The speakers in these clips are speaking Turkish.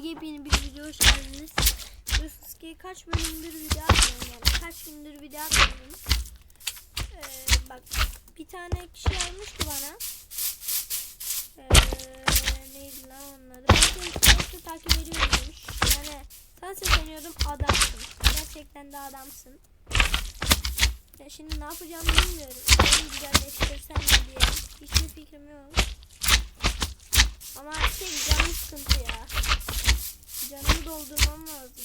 yepyeni bir video hoş geldiniz. Biliyorsunuz ki kaç bölümdür video atmıyorum yani kaç gündür video atmıyorum. Ee, bak bir tane kişi yazmıştı bana. Ee, neydi lan seni sürekli takip ediyorum demiş. Yani sana sesleniyordum adamsın. Gerçekten de adamsın. Ya şimdi ne yapacağımı bilmiyorum. Benim güzelleştirsem mi diye. Hiçbir fikrim yok. Ama şey canım sıkıntı ya. Canımı doldurmam lazım.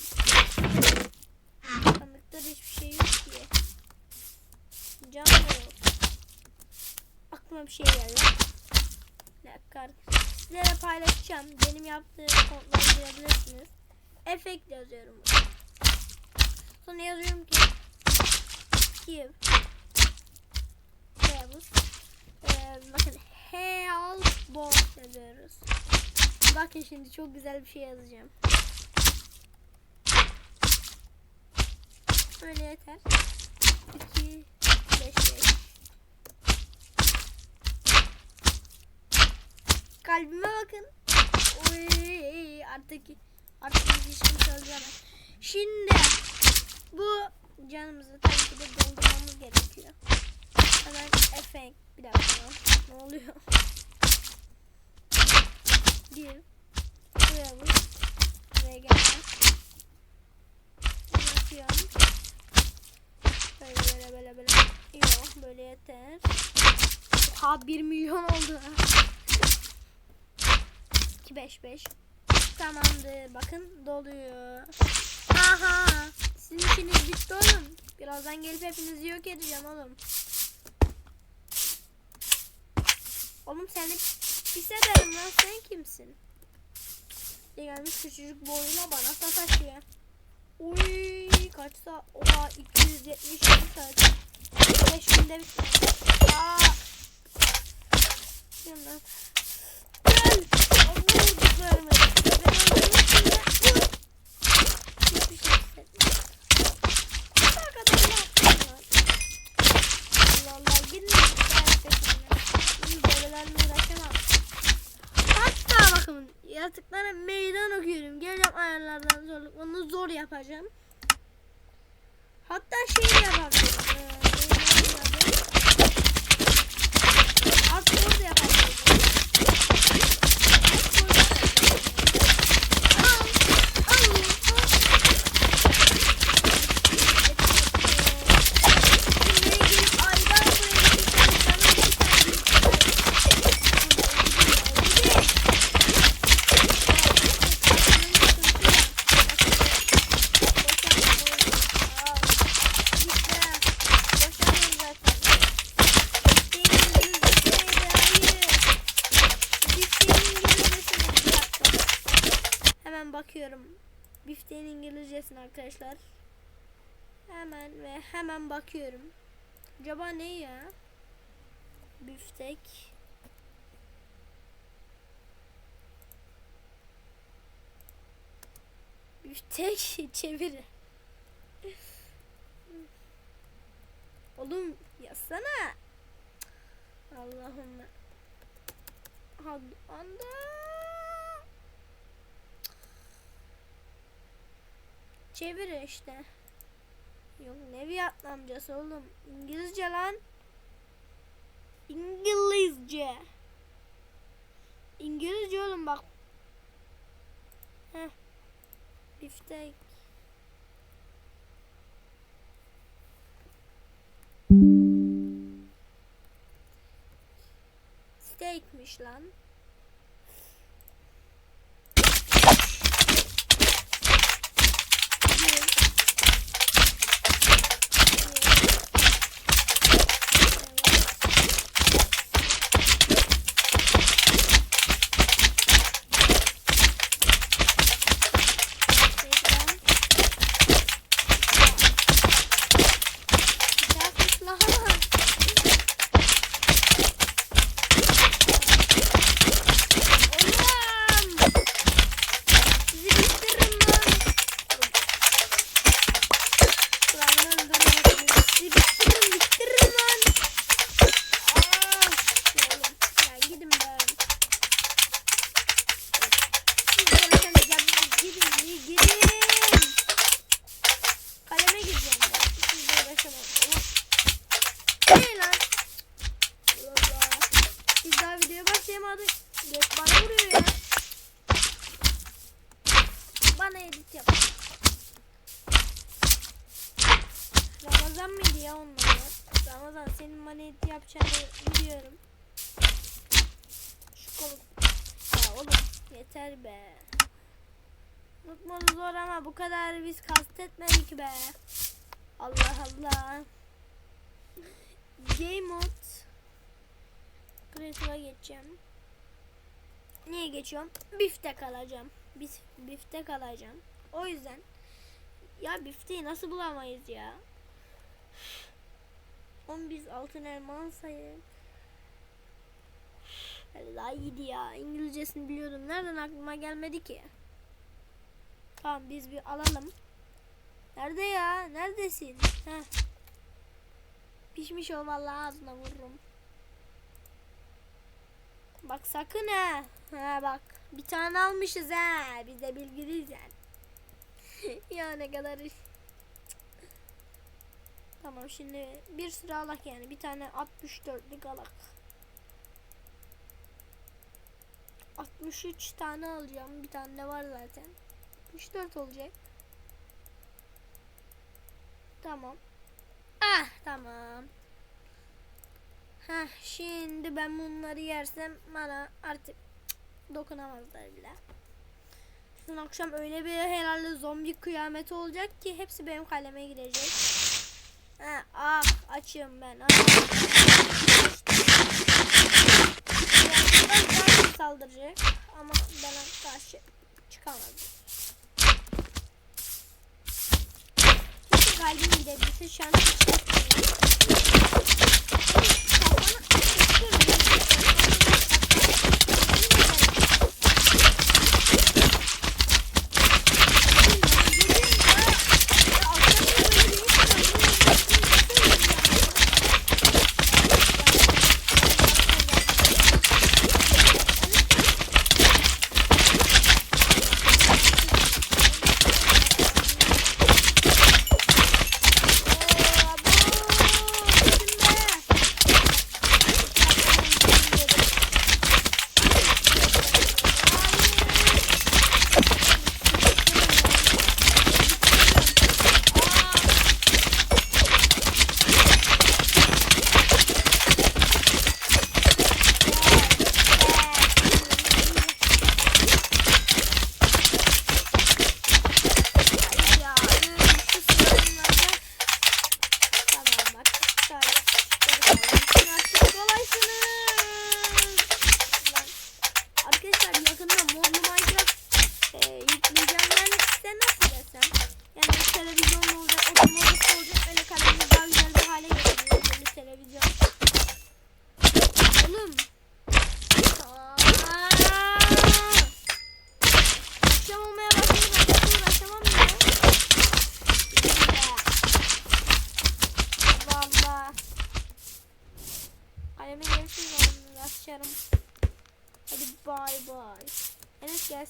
Sandıkta hiçbir şey yok ki. Can da yok. Aklıma bir şey geldi. Bir dakika arkadaşlar. Sizlere paylaşacağım. Benim yaptığım kodları görebilirsiniz. Efekt yazıyorum. Sonra yazıyorum ki give Devils ee, bakın help bot yazıyoruz. Bakın şimdi çok güzel bir şey yazacağım. Böyle yeter. 2 5 5 Kalbime bakın. Oy, artık artık bir işimi çözeceğim. Şimdi bu canımızı tabii ki de doldurmamız gerekiyor. Hemen efekt bir dakika ne oluyor? Bir buraya vur. Buraya gel. Atıyorum. Böyle böyle böyle böyle. Yok böyle yeter. Ha 1 milyon oldu. 2 5 5 Tamamdır. Bakın doluyor. Aha. Sizin işiniz bitti oğlum. Birazdan gelip hepinizi yok edeceğim oğlum. Oğlum seni pis ederim lan sen kimsin? Bir gelmiş küçücük boyuna bana sataşıyor. Uy kaçsa oha 270 saat. 5 günde bitmedi. Aa. Yandan. Gel. Onu vurduk vermedi. Ben öldürmüşüm ya. Vur. Hiçbir şey hissetmiyorum. Arkadaşlar yaptım lan. Allah Allah gidin. Gerçekten. İyi bebelerle uğraşamam. Hatta bakın yaratıklara meydan okuyorum. Geleceğim ayarlardan zorluk. Onu zor yapacağım. Hatta şey de yapabilirim. Ee, neydi onun adı? Hardcore da yapabilirim. Hardcore da yapabilirim. Al, al, al. Şimdi gelip aydan buraya gideceğim. Canım bir tane Hemen bakıyorum. Bifteğin İngilizcesine arkadaşlar. Hemen ve hemen bakıyorum. Acaba ne ya? Biftek. Biftek çevir. Oğlum yazsana. Allah'ım. Anda. Çevir işte. Yok ne Vietnamcası oğlum. İngilizce lan. İngilizce. İngilizce oğlum bak. Heh. Biftek. Steakmiş lan. Bana edit yapacağını biliyorum. Şu kolu. Ya oğlum yeter be. Unutmalı zor ama bu kadar biz kastetmedik be. Allah Allah. Game mode. Creative'a geçeceğim. Niye geçiyorum? Biftek alacağım. Biz biftek alacağım. O yüzden ya bifteyi nasıl bulamayız ya? Oğlum biz altın elman sayın. Hadi daha iyiydi ya. İngilizcesini biliyordum. Nereden aklıma gelmedi ki? Tamam biz bir alalım. Nerede ya? Neredesin? Heh. Pişmiş o vallahi ağzına vururum. Bak sakın ha. Ha bak. Bir tane almışız ha. Biz de bilgiliyiz yani. ya ne kadar Tamam şimdi bir sıra alak yani. Bir tane 64'lük alak. 63 tane alacağım. Bir tane de var zaten. 64 olacak. Tamam. Ah tamam. Heh, şimdi ben bunları yersem bana artık dokunamazlar bile. Dün akşam öyle bir herhalde zombi kıyameti olacak ki hepsi benim kaleme girecek. Ha, ah açıyorum ben. Birazdan daha saldıracak ama bana karşı çıkamadı. Keşke kalbim gidebilse şu an hiç gitmiyor. Ya,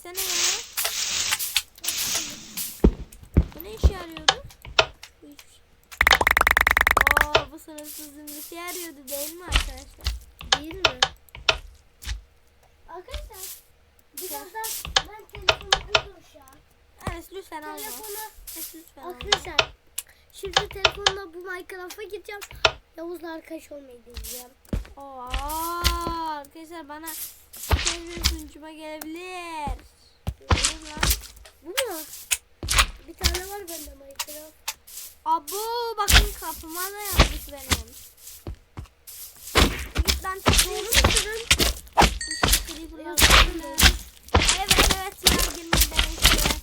gelsene ya. Bu ne işe yarıyordu? Şey. Oo, bu sınırsız zümrütü yarıyordu değil mi arkadaşlar? Değil mi? Arkadaşlar birazdan ben telefonu an. Enes lütfen alma. Telefonu Enes lütfen alma. arkadaşlar şimdi telefonla bu Minecraft'a gideceğim. Yavuz'la arkadaş olmayı deneyeceğim. Oo, arkadaşlar bana sevgili sunucuma gelebilir. Lan. Bu mu? Bir tane var bende Minecraft. Abu bakın kapıma da yazmış benim. Git lan Doğru. Evet evet ya girme ben işte.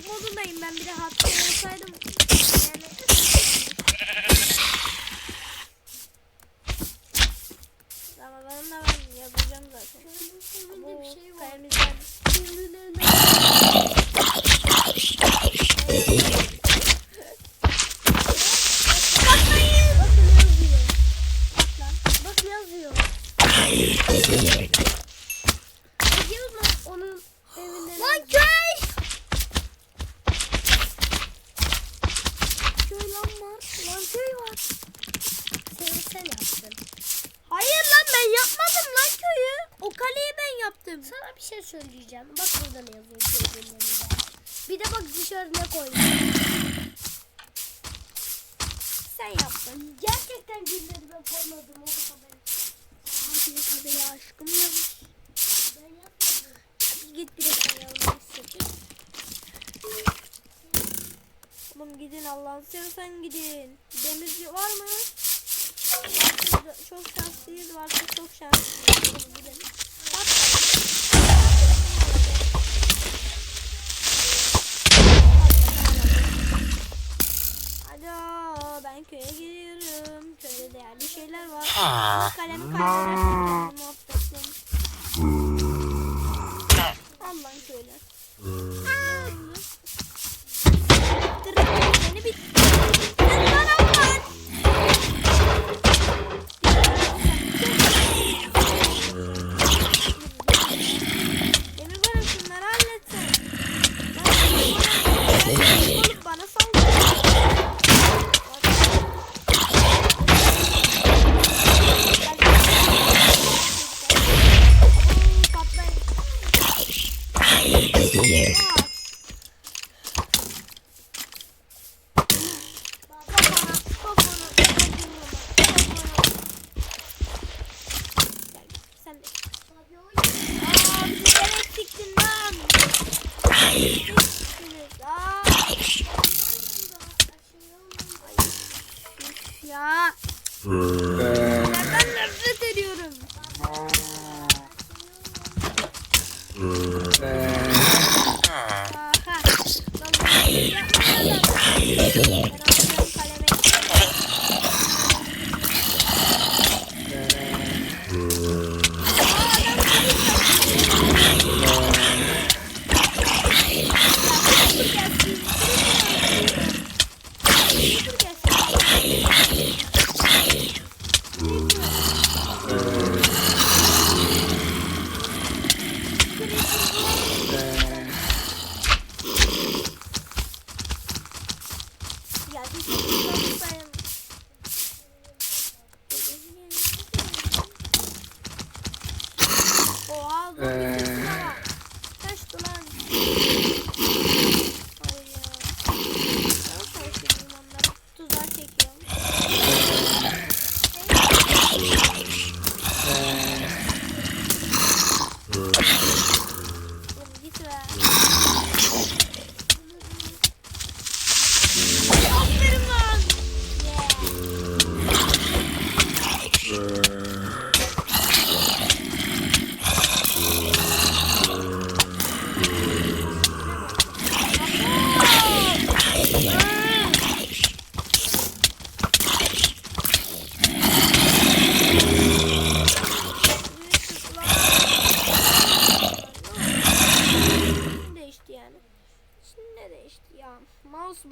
Zorluk modundayım. Ben bir de hatta olsaydım. Yani... Ama ben de ben yapacağım zaten. Önünde bir şey var. Kayamızdan. Sen, sen yaptın. Hayır lan ben yapmadım lan köyü. O kaleyi ben yaptım. Sana bir şey söyleyeceğim. Bak burada ne yazıyor. Bir de bak dışarı ne koymuş. Sen yaptın. Gerçekten gülleri ben koymadım. O da kadar. Hadi hadi ya aşkım ya. Ben yapmadım. Hadi git bir de sen seçin. Oğlum gidin Allah'ını seversen gidin. Demirci var mı? Çok şanslıyız varsa çok şanslıyız. Alo ben köye gidiyorum. Köyde değerli şeyler var. Kalemi kaybedersem die.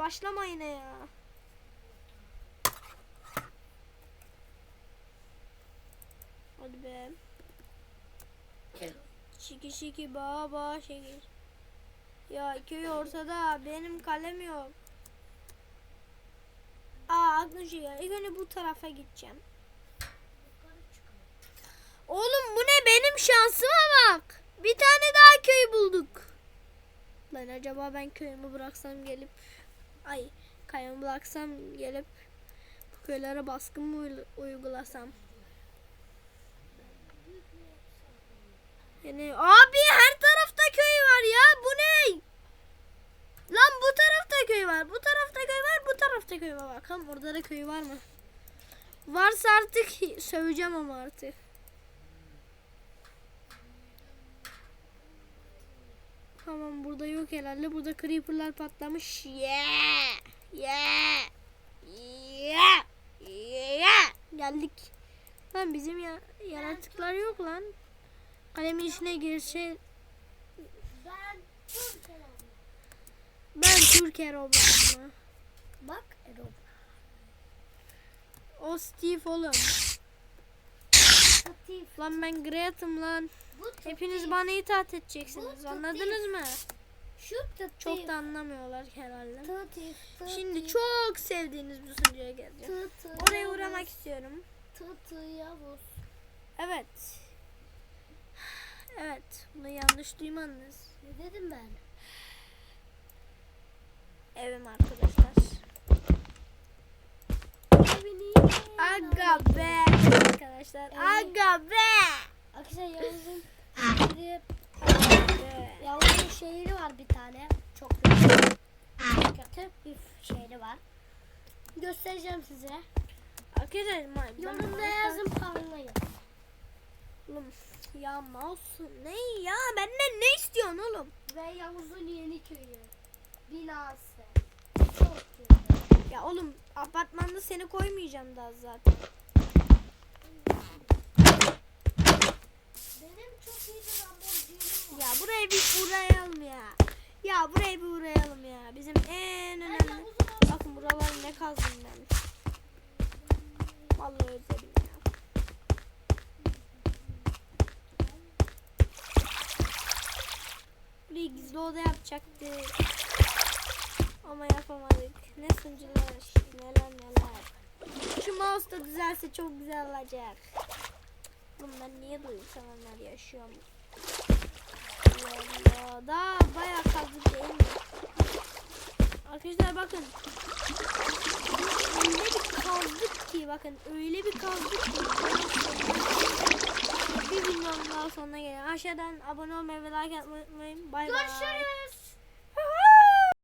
Başlama yine ya. Hadi be. Şiki şiki baba şiki. Ya köy ortada benim kalem yok. Aa aklıma şey geldi. İlk bu tarafa gideceğim. Oğlum bu ne benim şansıma bak. Bir tane daha köy bulduk. Lan acaba ben köyümü bıraksam gelip Ay kayın bıraksam gelip bu köylere baskın mı uygulasam? Yani abi her tarafta köy var ya bu ne? Lan bu tarafta köy var, bu tarafta köy var, bu tarafta köy var. Bakalım orada da köy var mı? Varsa artık söveceğim ama artık. Tamam burada yok herhalde. Burada creeperlar patlamış. Yeah! Yeah! Yeah! Yeah! Geldik. Lan bizim ya yaratıklar yok lan. Kalemin içine girse Ben Türk Erol. ben Türk Erob'um mı? Bak Erol. O Steve oğlum. Latif. Lan ben Gret'im lan. Bu. Hepiniz bana itaat edeceksiniz. Bu Anladınız mı? Şu. Çok da anlamıyorlar herhalde. Latif. Latif. Şimdi çok sevdiğiniz bir sunucuya geleceğim. Tı tı Oraya uğramak istiyorum. Tı tı Yavuz. Evet. Evet. Bunu yanlış duymadınız. Ne dedim ben? Evim arkadaşlar. Aga be. Arkadaşlar. Aga be. Arkadaşlar Yavuz'un bir Aga be. Yavuz'un şehri var bir tane. Çok kötü. Kötü bir şehri var. Göstereceğim size. Arkadaşlar. Yorumda yazın parlayın. Oğlum ya mouse ne ya benden ne istiyorsun oğlum? Ve Yavuz'un yeni köyü. Binası. Çok kötü. Ya oğlum apartmanda seni koymayacağım daha zaten. Benim çok iyi bir Lamborghini'm var. Ya buraya bir uğrayalım ya. Ya buraya bir uğrayalım ya. Bizim en önemli. Bakın buraları ne kazdım ben. Vallahi özledim ya. Buraya gizli oda yapacaktık. Ama yapamadık. Ne sunucular neler neler. Şu mouse da düzelse çok güzel olacak. Ben niye duygusallar yaşıyorum? Allah Allah. Daha bayağı kazdık değil mi? Arkadaşlar bakın. Öyle bir kazdık ki bakın öyle bir kazdık ki. Bir videonun daha sonuna gelelim. Aşağıdan abone olmayı ve like atmayı unutmayın. Bay bay. Görüşürüz.